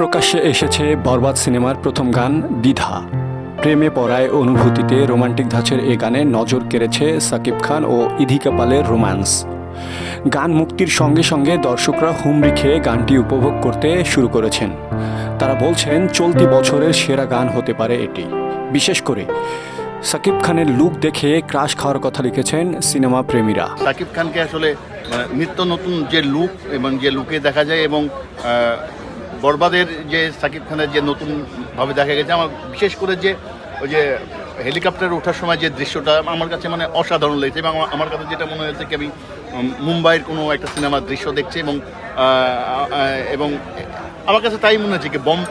প্রকাশ্যে এসেছে বরবাদ সিনেমার প্রথম গান দ্বিধা। প্রেমে পড়ায় অনুভূতিতে রোমান্টিক ধাঁচের এ গানে নজর কেড়েছে সাকিব খান ও ইধিকা পালের রোম্যান্স। গান মুক্তির সঙ্গে সঙ্গে দর্শকরা হুমড়ি খেয়ে গানটি উপভোগ করতে শুরু করেছেন। তারা বলছেন, চলতি বছরের সেরা গান হতে পারে এটি। বিশেষ করে সাকিব খানের লুক দেখে ক্রাশ খাওয়ার কথা লিখেছেন সিনেমা প্রেমীরা। সাকিব খানকে আসলে নিত্য নতুন যে লুক এবং যে লুকে দেখা যায় এবং বরবাদের যে সাকিব খানের যে নতুনভাবে দেখা গেছে, আমার বিশেষ করে যে ওই যে হেলিকপ্টারে ওঠার সময় যে দৃশ্যটা আমার কাছে মানে অসাধারণ লেগেছে এবং আমার- কাছে যেটা মনে হয়েছে কি আমি মুম্বাইয়ের কোনো একটা সিনেমার দৃশ্য দেখছি এবং এবং আমার কাছে তাই মনে হচ্ছে কি বম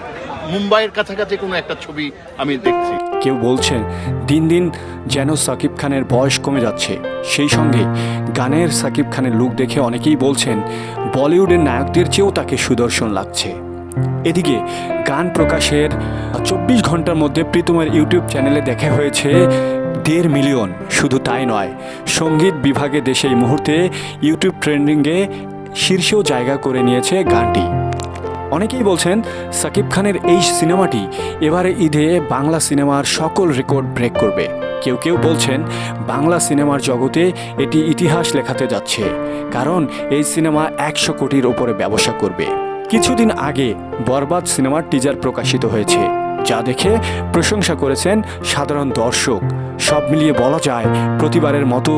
মুম্বাইয়ের কাছাকাছি কোনো একটা ছবি আমি দেখছি। কেউ বলছেন দিন দিন যেন সাকিব খানের বয়স কমে যাচ্ছে। সেই সঙ্গে গানের সাকিব খানের লুক দেখে অনেকেই বলছেন, বলিউডের নায়কদের চেয়েও তাকে সুদর্শন লাগছে। এদিকে গান প্রকাশের চব্বিশ ঘণ্টার মধ্যে প্রীতমের ইউটিউব চ্যানেলে দেখা হয়েছে দেড় মিলিয়ন। শুধু তাই নয়, সংগীত বিভাগে দেশে এই মুহূর্তে ইউটিউব ট্রেন্ডিংয়ে শীর্ষেও জায়গা করে নিয়েছে গানটি। অনেকেই বলছেন, সাকিব খানের এই সিনেমাটি এবারে ঈদে বাংলা সিনেমার সকল রেকর্ড ব্রেক করবে। কেউ কেউ বলছেন, বাংলা সিনেমার জগতে এটি ইতিহাস লেখাতে যাচ্ছে, কারণ এই সিনেমা একশো কোটির ওপরে ব্যবসা করবে। কিছুদিন আগে বরবাদ সিনেমার টিজার প্রকাশিত হয়েছে, যা দেখে প্রশংসা করেছেন সাধারণ দর্শক। সব মিলিয়ে বলা যায়, প্রতিবারের মতো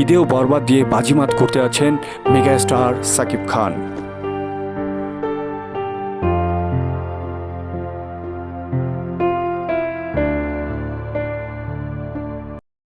ঈদেও বরবাদ দিয়ে বাজিমাত করতে আছেন মেগাস্টার সাকিব খান।